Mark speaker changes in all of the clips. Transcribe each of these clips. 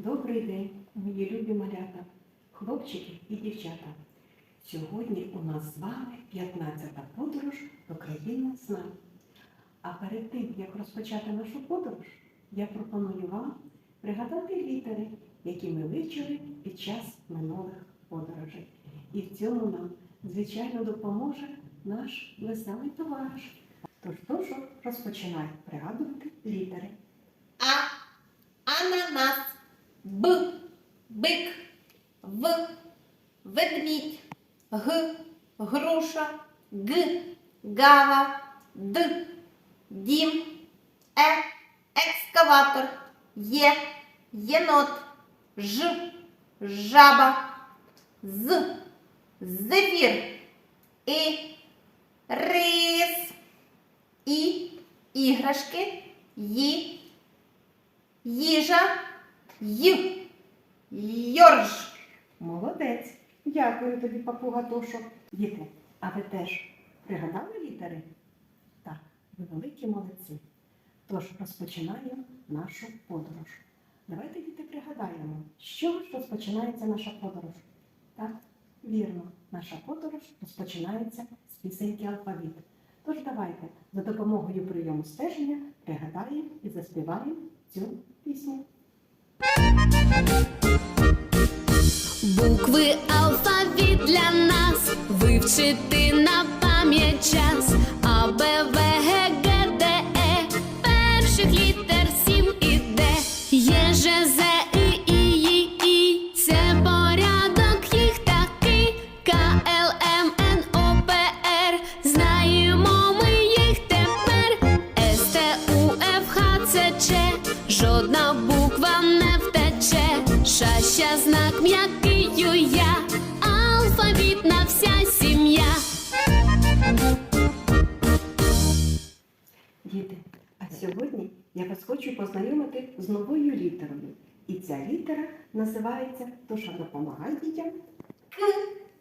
Speaker 1: Добрий день, мої любі малята, хлопчики і дівчата. Сьогодні у нас з вами 15-та подорож до країни знань. А перед тим, як розпочати нашу подорож, я пропоную вам пригадати літери, які ми вивчили під час минулих подорожей. І в цьому нам, звичайно, допоможе наш веселий товариш. Тож, прошу, розпочинай пригадувати літери.
Speaker 2: А. Ананас. Б. Бик. В. Ведмідь. Г. Груша. Г. Гава. Д. Дім. Е. Екскаватор. Є. Єнот. Ж. Жаба. З. Зефір. І. Рис. І. Іграшки. Ї. Їжа. Й. Йорж.
Speaker 1: Молодець. Дякую тобі, папуга Тошо. Діти, а ви теж пригадали літери? Так, ви великі молодці. Тож розпочинаємо нашу подорож. Давайте, діти, пригадаємо, чого ж розпочинається наша подорож. Так, вірно, наша подорож розпочинається з пісеньки алфавіт. Тож давайте за допомогою прийому стеження пригадаємо і заспіваємо цю пісню.
Speaker 3: Букви алфавіт для нас вивчити на пам'ять час. А, Б, В, Г, Г, Д, Е. Перших літер сім і Д. Є, Ж, З, І, І, І, І. Це порядок їх такий. К, Л, М, Н, О, П, Р. Знаємо ми їх тепер. С, Т, У, Ф, Х, Ц, Ч. Жодна буква не. Ша, ща, знак м'який ю, я. Алфавітна вся сім'я.
Speaker 1: Діти, а сьогодні я вас хочу познайомити з новою літерою. І ця літера називається Тоша допомагай дітям.
Speaker 2: К.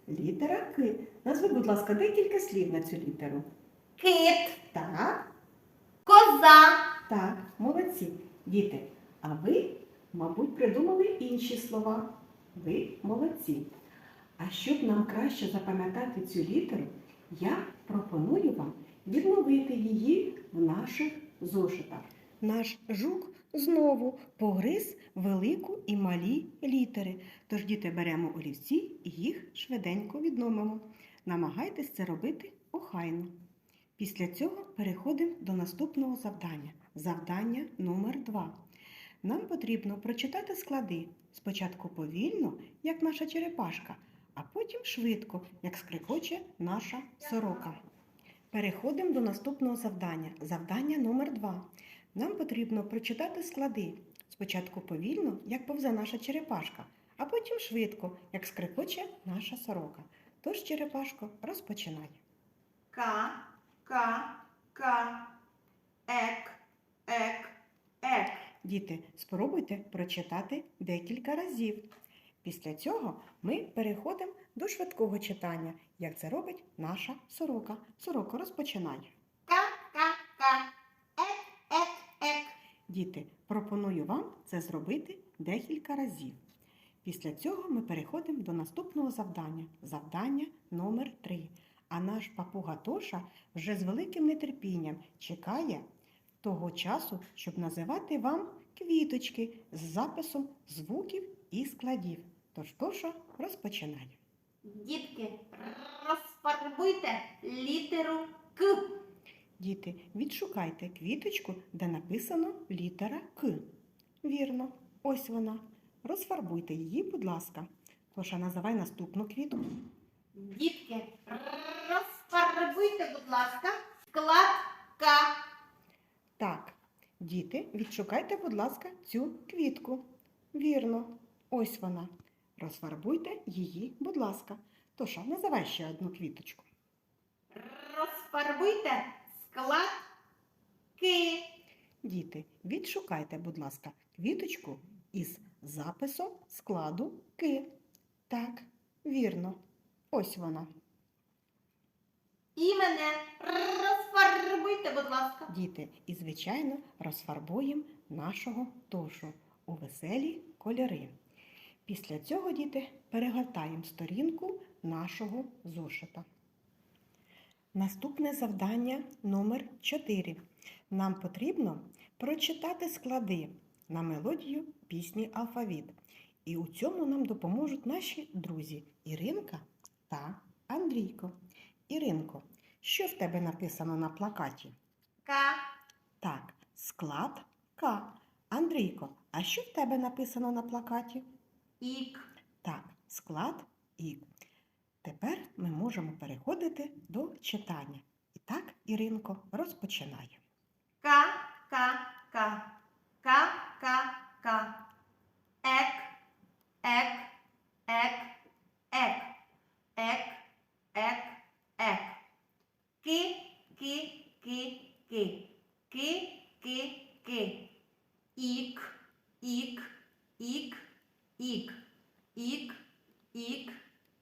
Speaker 1: Літера К. Назви, будь ласка, декілька слів на цю літеру.
Speaker 2: Кит.
Speaker 1: Так,
Speaker 2: Коза.
Speaker 1: так, молодці. Діти, а ви, мабуть, придумали інші слова. Ви молодці. А щоб нам краще запам'ятати цю літеру, я пропоную вам відновити її в наших зошитах. Наш жук знову погриз велику і малі літери. Тож, діти, беремо олівці і їх швиденько відновимо. Намагайтесь це робити охайно. Після цього переходимо до наступного завдання. Завдання номер 2. Нам потрібно прочитати склади спочатку повільно, як наша черепашка, а потім швидко, як скрикоче наша сорока. Переходимо до наступного завдання. Завдання номер 2. Нам потрібно прочитати склади спочатку повільно, як повзе наша черепашка, а потім швидко, як скрикоче наша сорока. Тож, черепашко, розпочинай.
Speaker 2: К. К. К. Ек. Ек. Ек.
Speaker 1: Діти, спробуйте прочитати декілька разів. Після цього ми переходимо до швидкого читання, як це робить наша сорока. Сорока, розпочинай.
Speaker 2: К. К. К. Ек. Ек. Ек.
Speaker 1: Діти, пропоную вам це зробити декілька разів. Після цього ми переходимо до наступного завдання. Завдання номер 3. А наш папуга Тоша вже з великим нетерпінням чекає того часу, щоб називати вам квіточки з записом звуків і складів. Тож Тоша розпочинає.
Speaker 2: Дітки, розфарбуйте літеру К.
Speaker 1: Діти, відшукайте квіточку, де написано літера К. Вірно, ось вона. Розфарбуйте її, будь ласка. Тоша, називай наступну квітку.
Speaker 2: Дітки, розфарбуйте, будь ласка, склад К.
Speaker 1: Так, діти, відшукайте, будь ласка, цю квітку. Вірно, ось вона. Розфарбуйте її, будь ласка. Тоша, називай ще одну квіточку.
Speaker 2: Розфарбуйте склад К.
Speaker 1: Діти, відшукайте, будь ласка, квіточку із записом складу К. Так, вірно. Ось вона.
Speaker 2: І мене розфарбуйте, будь ласка.
Speaker 1: Діти, і, звичайно, розфарбуємо нашого тошу. у веселі кольори. Після цього, діти, перегортаємо сторінку нашого зошита. Наступне завдання номер 4. Нам потрібно прочитати склади на мелодію пісні Алфавіт. І у цьому нам допоможуть наші друзі Іринка та Андрійко. Іринко, що в тебе написано на плакаті?
Speaker 2: Ка.
Speaker 1: Так, склад К. Андрійко, а що в тебе написано на плакаті?
Speaker 2: Ік.
Speaker 1: Так, склад І. Тепер ми можемо переходити до читання. І так, Іринко, розпочинає.
Speaker 2: Ка. Ка. Ка. Ка. Ка. Ка. Ек. Ек. Ек. Ек. Ек. Ек. Ек. Ки. Ки. Ки. Ки. Ки. Ки. Ік. Ік. Ік. Ік. Ік. Ік.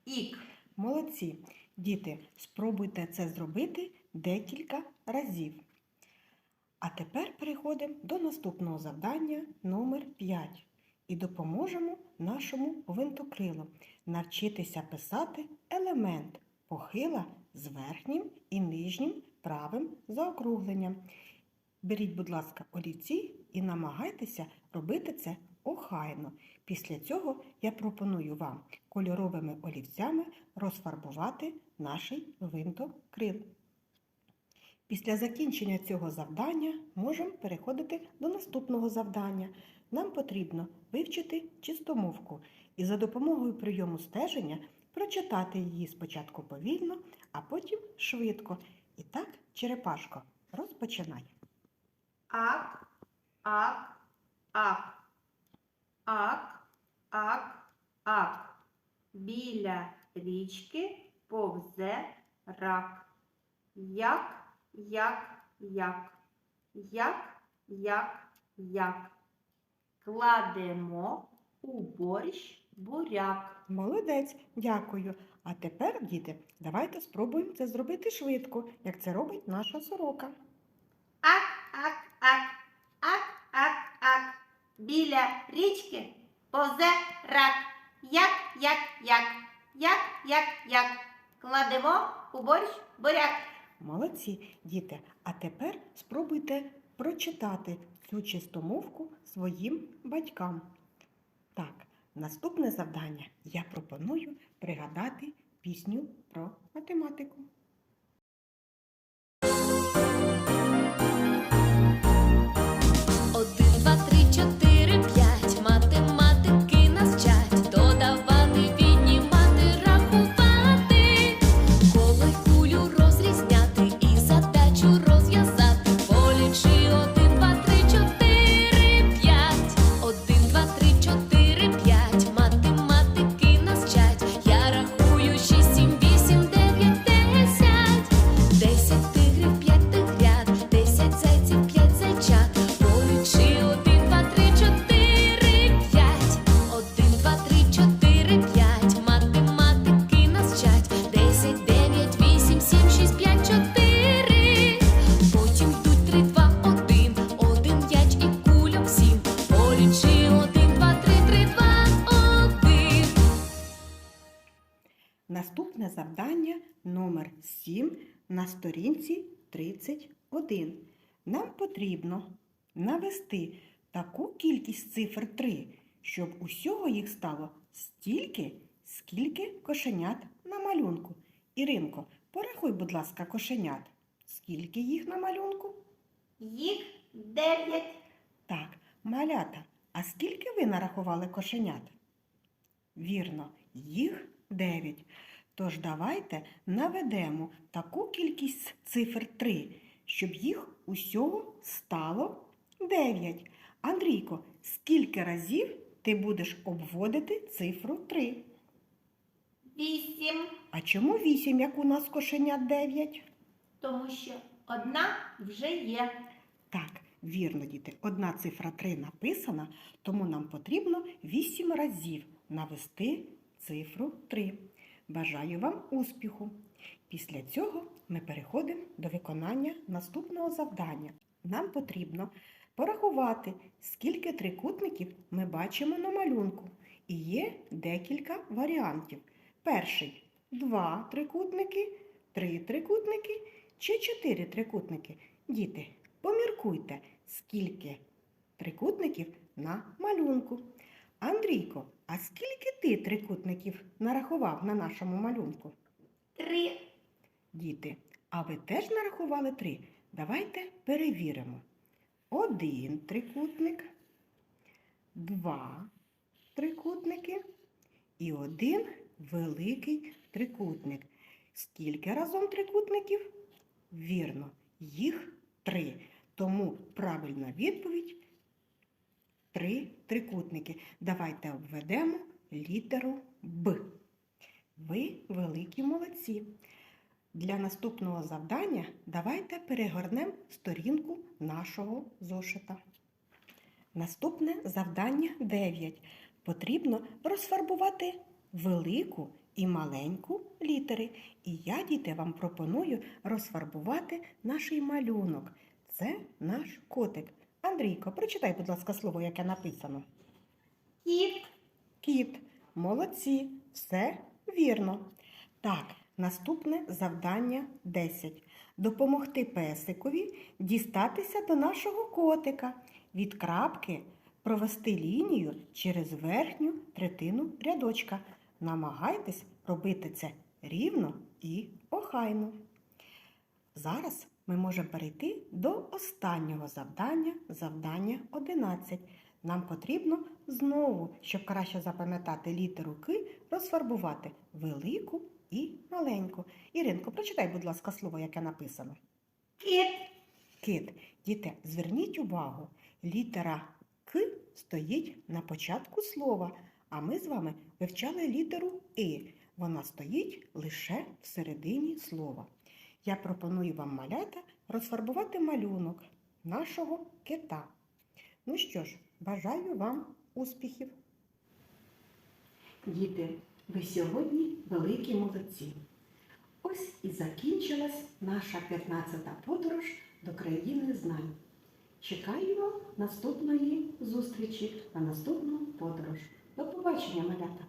Speaker 2: Ік.
Speaker 1: Молодці, діти, спробуйте це зробити декілька разів. А тепер переходимо до наступного завдання номер 5 і допоможемо нашому винтокрилу навчитися писати елемент похила з верхнім і нижнім правим заокругленням. Беріть, будь ласка, олівці і намагайтеся робити це охайно. Після цього я пропоную вам кольоровими олівцями розфарбувати наш винтокрил. Після закінчення цього завдання можемо переходити до наступного завдання. Нам потрібно вивчити чистомовку і за допомогою прийому стеження прочитати її спочатку повільно, а потім швидко. І так, черепашко, розпочинай.
Speaker 2: Ак, ак, ак. Ак, ак, ак. Біля річки повзе рак. Як, як, як. Як, як, як. Кладемо у борщ буряк.
Speaker 1: Молодець, дякую. А тепер, діти, давайте спробуємо це зробити швидко, як це робить наша сорока.
Speaker 2: Ак, ак, ак, ак, ак, ак. Біля річки повзе рак. Як, як, як, як, як, як. Кладемо у борщ буряк.
Speaker 1: Молодці, діти. А тепер спробуйте прочитати цю чистомовку своїм батькам. Так, наступне завдання я пропоную пригадати пісню про математику. Номер 7 на сторінці 31. Нам потрібно навести таку кількість цифр 3, щоб усього їх стало стільки, скільки кошенят на малюнку. Іринко, порахуй, будь ласка, кошенят. Скільки їх на малюнку?
Speaker 2: Їх дев'ять.
Speaker 1: Так, малята, а скільки ви нарахували кошенят? Вірно, їх 9. Тож давайте наведемо таку кількість цифр 3, щоб їх усього стало 9. Андрійко, скільки разів ти будеш обводити цифру 3?
Speaker 2: Вісім.
Speaker 1: А чому 8, як у нас кошенят 9?
Speaker 2: Тому що одна вже є.
Speaker 1: Так, вірно, діти, одна цифра 3 написана, тому нам потрібно 8 разів навести цифру 3. Бажаю вам успіху! Після цього ми переходимо до виконання наступного завдання. Нам потрібно порахувати, скільки трикутників ми бачимо на малюнку. І є декілька варіантів. Перший два трикутники, три трикутники чи чотири трикутники. Діти, поміркуйте, скільки трикутників на малюнку. Андрійко, а скільки ти трикутників нарахував на нашому малюнку?
Speaker 2: Три.
Speaker 1: Діти, а ви теж нарахували три? Давайте перевіримо. Один трикутник, два трикутники і один великий трикутник. Скільки разом трикутників? Вірно, їх три. Тому правильна відповідь три трикутники. Давайте обведемо літеру Б. Ви великі молодці. Для наступного завдання давайте перегорнемо сторінку нашого зошита. Наступне завдання 9. Потрібно розфарбувати велику і маленьку літери. І я, діти, вам пропоную розфарбувати наш малюнок. Це наш котик. Андрійко, прочитай, будь ласка, слово, яке написано.
Speaker 2: Кіт.
Speaker 1: Кіт. Молодці, все вірно. Так, наступне завдання 10. Допомогти песикові дістатися до нашого котика. Від крапки провести лінію через верхню третину рядочка. Намагайтесь робити це рівно і охайно. Зараз ми можемо перейти до останнього завдання, завдання 11. Нам потрібно знову, щоб краще запам'ятати літеру К, розфарбувати велику і маленьку. Іринко, прочитай, будь ласка, слово, яке написано.
Speaker 2: Кіт.
Speaker 1: Кит. Діти, зверніть увагу, літера К стоїть на початку слова, а ми з вами вивчали літеру И. Вона стоїть лише всередині слова. Я пропоную вам малята розфарбувати малюнок нашого кита. Ну що ж, бажаю вам успіхів! Діти, ви сьогодні великі молодці. Ось і закінчилась наша 15-та подорож до країни знань. Чекаємо наступної зустрічі на наступну подорож. До побачення, малята!